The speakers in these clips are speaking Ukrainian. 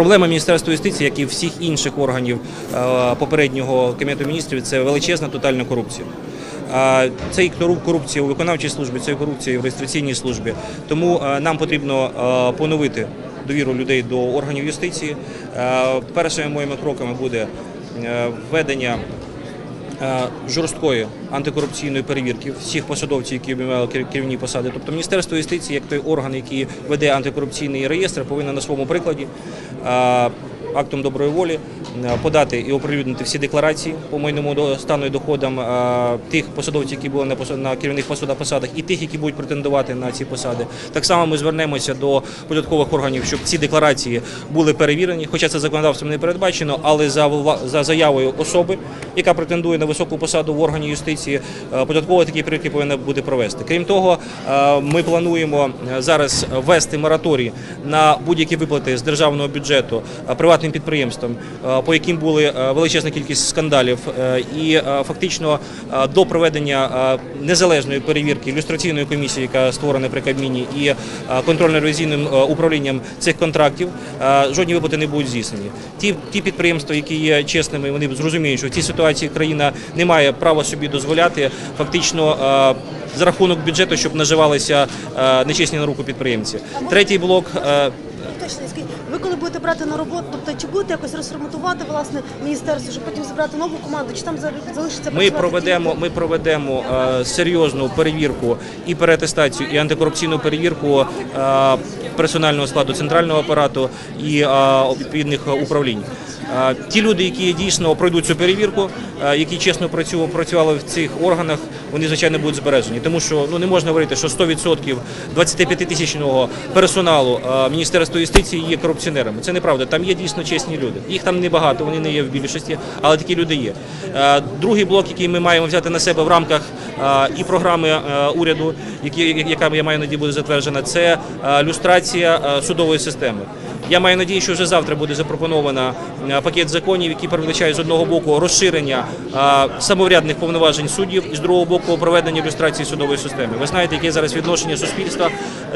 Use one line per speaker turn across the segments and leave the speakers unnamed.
Проблема Міністерства юстиції, як і всіх інших органів е, попереднього кабінету міністрів, це величезна тотальна корупція. Це і корупція у виконавчій службі, це і корупція в реєстраційній службі. Тому е, нам потрібно е, поновити довіру людей до органів юстиції. Першими моїми кроками буде введення жорсткої антикорупційної перевірки всіх посадовців, які обіймали керівні посади. Тобто Міністерство юстиції, як той орган, який веде антикорупційний реєстр, повинен на своєму прикладі. е, Актом доброї волі е, подати і оприлюднити всі декларації по майному стану і доходам е, тих посадовців, які були на керівних посадах і тих, які будуть претендувати на ці посади. Так само ми звернемося до податкових органів, щоб ці декларації були перевірені, хоча це законодавством не передбачено, але за заявою особи, яка претендує на високу посаду в органі юстиції, е, податкова такі перевірки повинна буде провести. Крім того, е, ми плануємо е, зараз ввести мораторій на будь-які виплати з державного бюджету е, приватним підприємствам, е, по яким були е, величезна кількість скандалів, е, і е, фактично до проведення незалежної перевірки ілюстраційної комісії, яка створена при Кабміні, і контрольно-ревізійним управлінням цих контрактів, жодні виплати не будуть здійснені. Ті, ті підприємства, які є чесними, вони зрозуміють, що в цій ситуації країна не має права собі дозволяти фактично. За рахунок бюджету, щоб наживалися нечесні на руку підприємці. Третій блок е,
ви коли будете брати на роботу, тобто чи будете якось розформатувати власне міністерство, щоб потім зібрати нову команду, чи там за- залишиться
Ми проведемо, ми проведемо е, серйозну перевірку і переатестацію, і антикорупційну перевірку е, персонального складу центрального апарату і відповідних управлінь. Ті люди, які дійсно пройдуть цю перевірку, які чесно працювали в цих органах, вони звичайно будуть збережені. Тому що ну не можна говорити, що 100% 25-тисячного персоналу Міністерства юстиції є корупціонерами. Це неправда. Там є дійсно чесні люди. Їх там небагато, вони не є в більшості, але такі люди є. Другий блок, який ми маємо взяти на себе в рамках і програми уряду, яка я маю надію буде затверджена, це люстрація е, судової системи. Я маю надію, що вже завтра буде запропоновано е, пакет законів, які передбачають з одного боку розширення е, самоврядних повноважень суддів, і з другого боку проведення люстрації судової системи. Ви знаєте, яке зараз відношення суспільства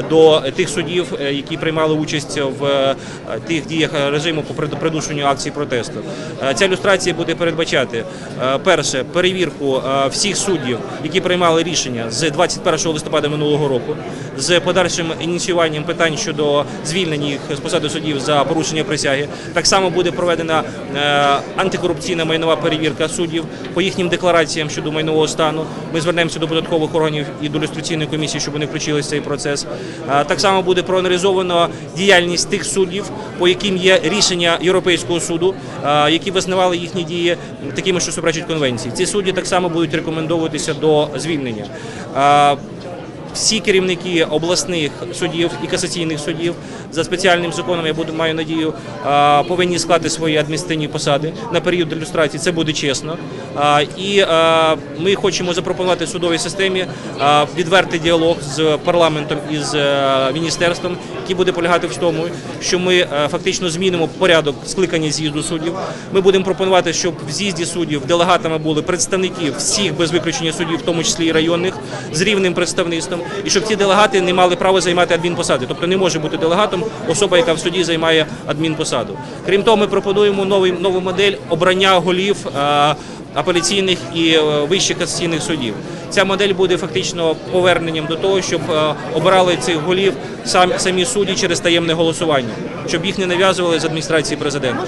до тих суддів, е, які приймали участь в тих діях режиму по придушенню акцій протесту. Ця люстрація буде передбачати перше перевірку всіх суддів, які приймали рішення з 21 листопада минулого року, з подальшим ініціюванням питань щодо звільнення їх з посади суддів за порушення присяги. Так само буде проведена е, антикорупційна майнова перевірка суддів по їхнім деклараціям щодо майнового стану. Ми звернемося до податкових органів і до люстраційної комісії, щоб вони включилися в цей процес. Е, Так само буде проаналізовано діяльність тих суддів, по яким є рішення Європейського суду, е, які визнавали їхні дії такими, що суперечать конвенції. Ці судді так само будуть рекомендовуватися до звільнення. Всі керівники обласних судів і касаційних судів за спеціальним законом, я буду маю надію, повинні склати свої адміністративні посади на період ілюстрації. Це буде чесно. І ми хочемо запропонувати судовій системі відвертий діалог з парламентом і з е, міністерством, який буде полягати в тому, що ми е, фактично змінимо порядок скликання з'їзду суддів. Ми будемо пропонувати, щоб в з'їзді суддів делегатами були представники всіх без виключення суддів, в тому числі і районних, з рівним представництвом, і щоб ці делегати не мали права займати адмінпосади. Тобто не може бути делегатом особа, яка в суді займає адмінпосаду. Крім того, ми пропонуємо новий нову модель обрання голів. е, Апеляційних і е, вищих касаційних судів ця модель буде фактично поверненням до того, щоб е, обирали цих голів самі судді через таємне голосування, щоб їх не нав'язували з адміністрації президента.